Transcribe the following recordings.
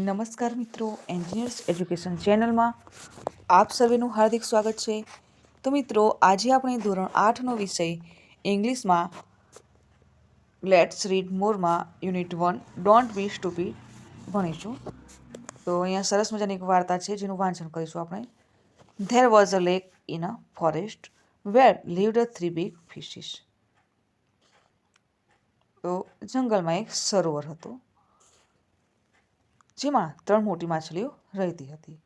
નમસ્કાર મિત્રો engineers education ચેનલમાં આપ સર્વેનું હાર્દિક સ્વાગત છે. તો મિત્રો, આજે આપણે ધોરણ આઠનો વિષય ઇંગ્લિશમાં let's read મોરમાં unit one don't be stupid ભણીશું. તો અહીંયા સરસ મજાની એક વાર્તા છે, જેનું વાંચન કરીશું આપણે. There was a lake in a forest where lived a three big fishes તો જંગલમાં એક સરોવર હતું. જેમાં ત્રણ મોટી માછલીઓ રહેતી હતી.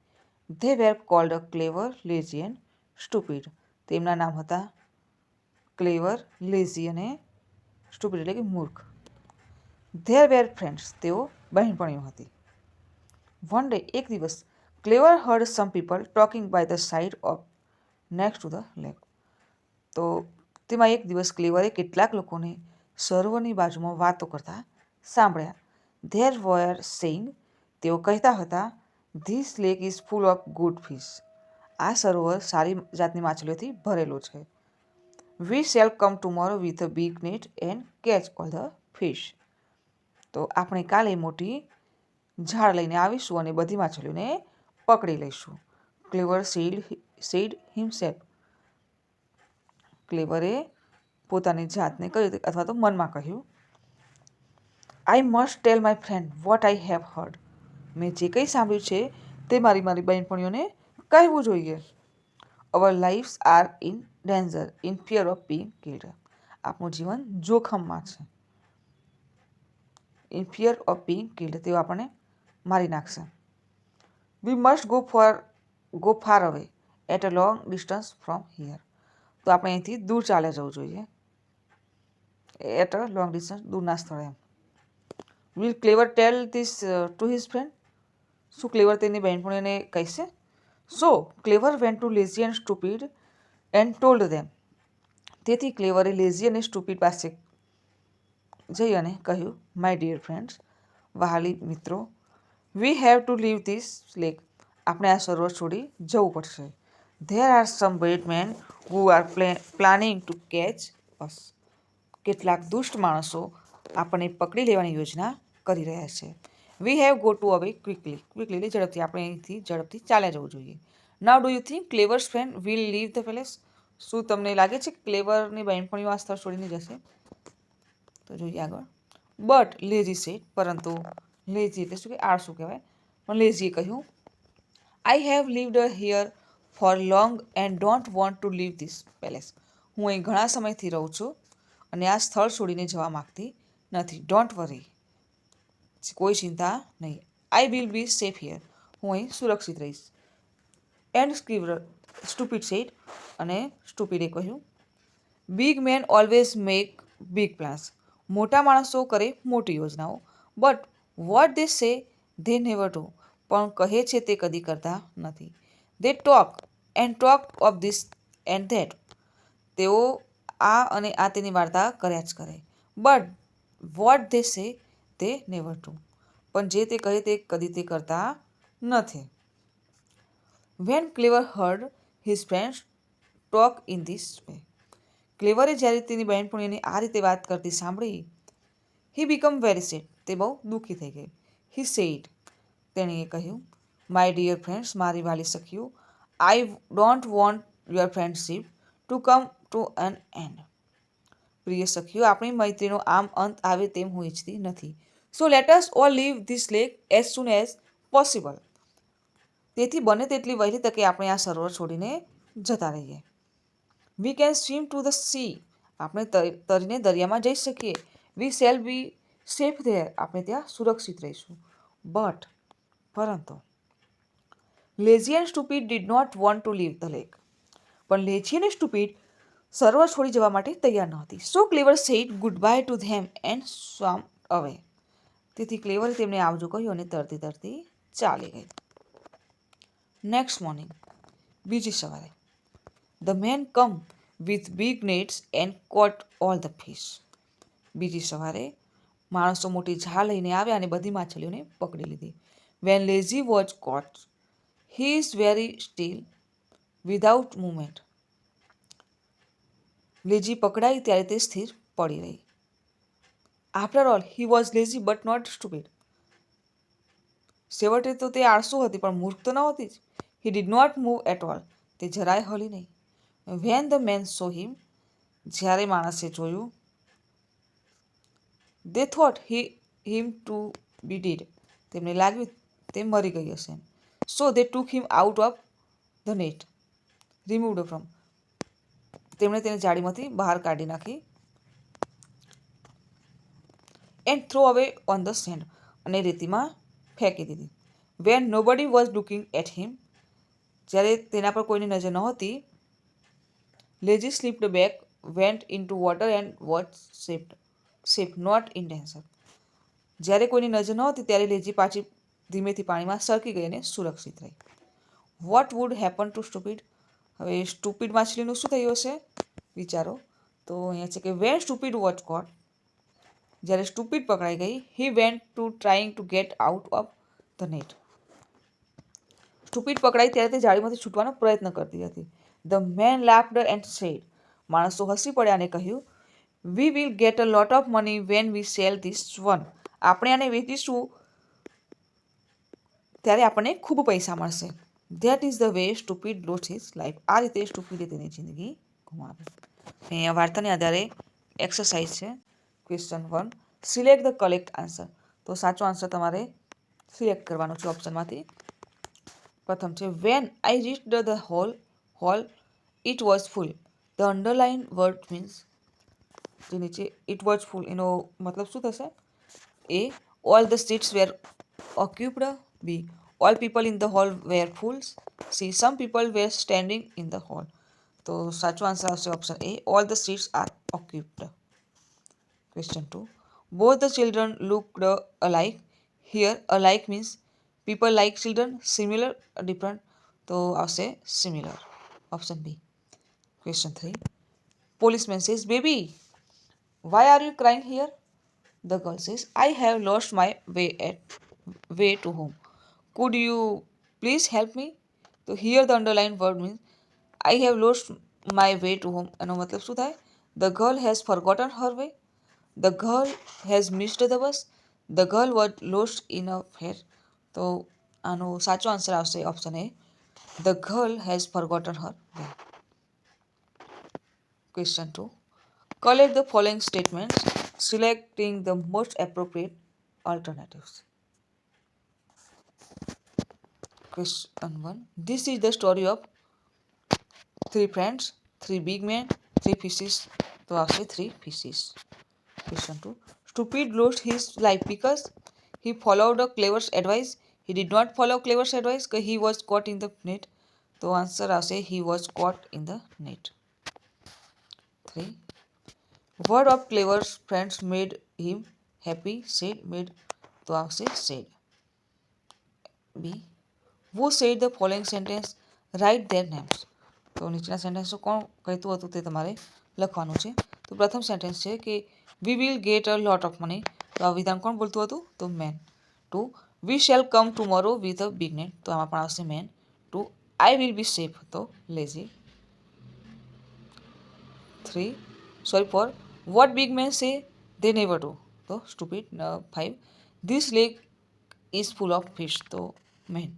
They were called a clever lazy and stupid તેમના નામ હતા ક્લેવર લેઝી અને સ્ટુપિડ એટલે કે મૂર્ખ. ધેર વેર ફ્રેન્ડ્સ તેઓ બહેનપણીઓ હતી. વન ડે એક દિવસ clever heard some people talking by the side of next to the lake તો તેમાં એક દિવસ ક્લેવરે કેટલાક લોકોને સરોવરની બાજુમાં વાતો કરતા સાંભળ્યા. ધેર વોયર સેઇંગ તેઓ કહેતા હતા this lake is full of good fish આ સરોવર સારી જાતની માછલીઓથી ભરેલું છે. We shall come tomorrow with a big net and catch all the fish તો આપણે કાલે મોટી ઝાડ લઈને આવીશું અને બધી માછલીઓને પકડી લઈશું. ક્લેવર સીડ સીડ હિમસેલ્ફ ક્લેવરે પોતાની જાતને કહ્યું અથવા તો મનમાં કહ્યું. I must tell my friend what I have heard મેં જે કંઈ સાંભળ્યું છે તે મારી મારી બહેનપણીઓને કહેવું જોઈએ. Our lives are in danger in fear of being killed આપણું જીવન જોખમમાં છે. In fear of being killed તેઓ આપણને મારી નાખશે. We must go for go far away at a long distance from here તો આપણે અહીંથી દૂર ચાલે જવું જોઈએ. એટ અ લોંગ ડિસ્ટન્સ દૂરના સ્થળે will clever tell this to his friend શું ક્લેવર તેની બહેનપણીને કહેશે? So clever went to lazy and stupid and told them તેથી ક્લેવરે લેઝી અને સ્ટુપિડ પાસે જઈ અને કહ્યું માય ડિયર ફ્રેન્ડ્સ વહાલી મિત્રો we have to leave this lake આપણે આ સરોવર છોડી જવું પડશે. There are some bad men who are planning to catch us કેટલાક દુષ્ટ માણસો આપણને પકડી લેવાની યોજના કરી રહ્યા છે. We have go to away quickly quickly ઝડપથી. આપણે અહીંથી ઝડપથી ચાલ્યા જવું જોઈએ. Now do you think clever's friend will leave the palace શું તમને લાગે છે કે ક્લેવરની બહેનપણીઓ આ સ્થળ છોડીને જશે? તો જોઈએ આગળ. બટ લેઝી સેટ પરંતુ લેઝી એટલે શું કે આળસું કહેવાય. પણ લેઝીએ કહ્યું I have lived here for long and don't want to leave this palace હું અહીં ઘણા સમયથી રહું છું અને આ સ્થળ છોડીને જવા માગતી નથી. ડોન્ટ વરી કોઈ ચિંતા નહીં. I will be safe here હું અહીં સુરક્ષિત રહીશ. એન્ડ સ્ક્રીવર સ્ટુપિડ સેટ અને સ્ટુપિડે કહ્યું. Big men always make big plans મોટા માણસો કરે મોટી યોજનાઓ. But what they say they never to પણ કહે છે તે કદી કરતા નથી. They talk and talk of this and that તેઓ આ અને આ તેની વાર્તા કર્યા જ કરે. બટ વોટ ધે સે તે નેવર પણ જે તે કહે તે કદી તે કરતા નથી. When clever heard his friends talk in this way ક્લેવરે જ્યારે તેની બહેનપણીઓની આ રીતે વાત કરતી સાંભળી હી બીકમ વેરી સેડ તે બહુ દુઃખી થઈ ગઈ. હી સેડ તેણીએ કહ્યું માય ડિયર ફ્રેન્ડ્સ મારી વાલી સખીઓ I don't want your friendship to come to an end પ્રિય સખીઓ, આપણી મૈત્રીનો આમ અંત આવે તેમ હું ઈચ્છતી નથી. So let all leave this lake as soon as possible તેથી બને તેટલી વહેલી તકે આપણે આ સરોવર છોડીને જતા રહીએ. We can swim to the sea આપણે તરીને દરિયામાં જઈ શકીએ. We shall be safe there આપણે ત્યાં સુરક્ષિત રહીશું. બટ પરંતુ lazy and stupid did not want to leave the lake પણ લેઝી અને સ્ટુપિડ સરોવર છોડી જવા માટે તૈયાર નહોતી so clever said good bye to them and swam away. તેથી ક્લેવરે તેમને આવજો કહ્યું અને તરતી તરતી ચાલી ગઈ. નેક્સ્ટ મોર્નિંગ બીજી સવારે the men come with big nets and caught all the fish બીજી સવારે, માણસો મોટી ઝાલ લઈને આવ્યા અને બધી માછલીઓને પકડી લીધી. When lazy was caught he is very still without movement lazy પકડાઈ ત્યારે તે સ્થિર પડી રહી. After all he was lazy but not stupid છેવટે તો તે આળસુ હતી, પણ મૂર્ખ તો નહોતી જ. He did not move at all તે જરાય હલી નહીં. When the man saw him જ્યારે માણસે જોયું they thought he him to be dead તેમને લાગ્યું, તે મરી ગઈ હશે so they took him out of the net removed from તેમણે તેને જાળીમાંથી બહાર કાઢી નાખી and throw away on the sand અને રેતીમાં ફેંકી દીધી. When nobody was looking at him જ્યારે તેના પર કોઈની નજર નહોતી lazy slipped back went in to water and what shift shift not intention જ્યારે કોઈની નજર નહોતી, ત્યારે લેજી પાછી ધીમેથી પાણીમાં સરકી ગઈ અને સુરક્ષિત રહી. What would happen to stupid હવે સ્ટુપિડ માછલીનું શું થયું હશે? વિચારો. તો અહીંયા છે કે વેન સ્ટુપિડ વોચ કોટ જ્યારે સ્ટુપિડ પકડાઈ ગઈ he went to trying to get out of the net stupid પકડાઈ ત્યારે તે જાળીમાંથી છૂટવાનો પ્રયત્ન કરતી હતી. The man laughed and said માણસો હસી પડ્યા અને કહ્યું we will get a lot of money when we sell this one આપણે આને વેચીશું, ત્યારે આપણને ખૂબ પૈસા મળશે. That is the way stupid lot his life આ રીતે સ્ટુપિડે તેની જિંદગી ગુમાવી. અહીંયા વાર્તાને આધારે એક્સરસાઇઝ છે. Question one select the collect answer તો સાચો આન્સર તમારે સિલેક્ટ કરવાનો છે ઓપ્શનમાંથી પ્રથમ છે when I reach the hole hole it was full the underline word means જે નીચે ઇટ વોઝ ફૂલ એનો મતલબ શું થશે? A all the streets were occupied B all people in the hall were fools. See, some people were standing in the hall. So, such ones are option A. All the seats are occupied. Question 2. Both the children looked alike. Here, alike means people like children, similar, different. So, I'll say similar. Option B. Question 3. Policeman says, Baby, why are you crying here? The girl says, I have lost my way, at, way to home. Could you please help me? તો here the underlined word means I have lost my way to home. એનો મતલબ શું થાય The girl has forgotten her way. The girl has missed the bus. The girl was lost in a fair. તો આનો સાચો answer આવશે option A The girl has forgotten her way. Question 2. Collect the following statements, selecting the most appropriate alternatives. Question 1. This is the story of three friends, three big men, three fishes. તો આવશે three fishes. Question 2. Stupid lost his life because he followed a clever's advice. He did not follow clever's advice because he was caught in the net. તો answer આવશે he was caught in the net. 3. Word of clever's friends made him happy. Said made તો આવશે said. B. Who said the following sentence write their names તો નીચેના સેન્ટેન્સો કોણ કહેતું હતું તે તમારે લખવાનું છે. તો પ્રથમ સેન્ટેન્સ છે કે we will get a lot of money તો આ વિધાન કોણ બોલતું હતું? તો man two we shall come tomorrow with a big net તો આમાં પણ આવશે man two I will be safe તો lazy three sorry four what big man say they never do તો stupid five this lake is full of fish તો main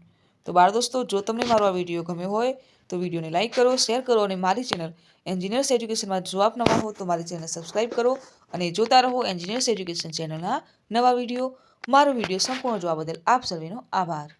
તો બાળ દોસ્તો, જો તમને મારો આ વીડિયો ગમ્યો હોય, તો વિડીયોને લાઇક કરો શેર કરો અને મારી ચેનલ એન્જિનિયર્સ એજ્યુકેશનમાં જો આપ નવા હો, તો મારી ચેનલ સબસ્ક્રાઇબ કરો અને જોતા રહો એન્જિનિયર્સ એજ્યુકેશન ચેનલના નવા વીડિયો મારો વીડિયો સંપૂર્ણ જોવા બદલ આપ સર્વેનો આભાર.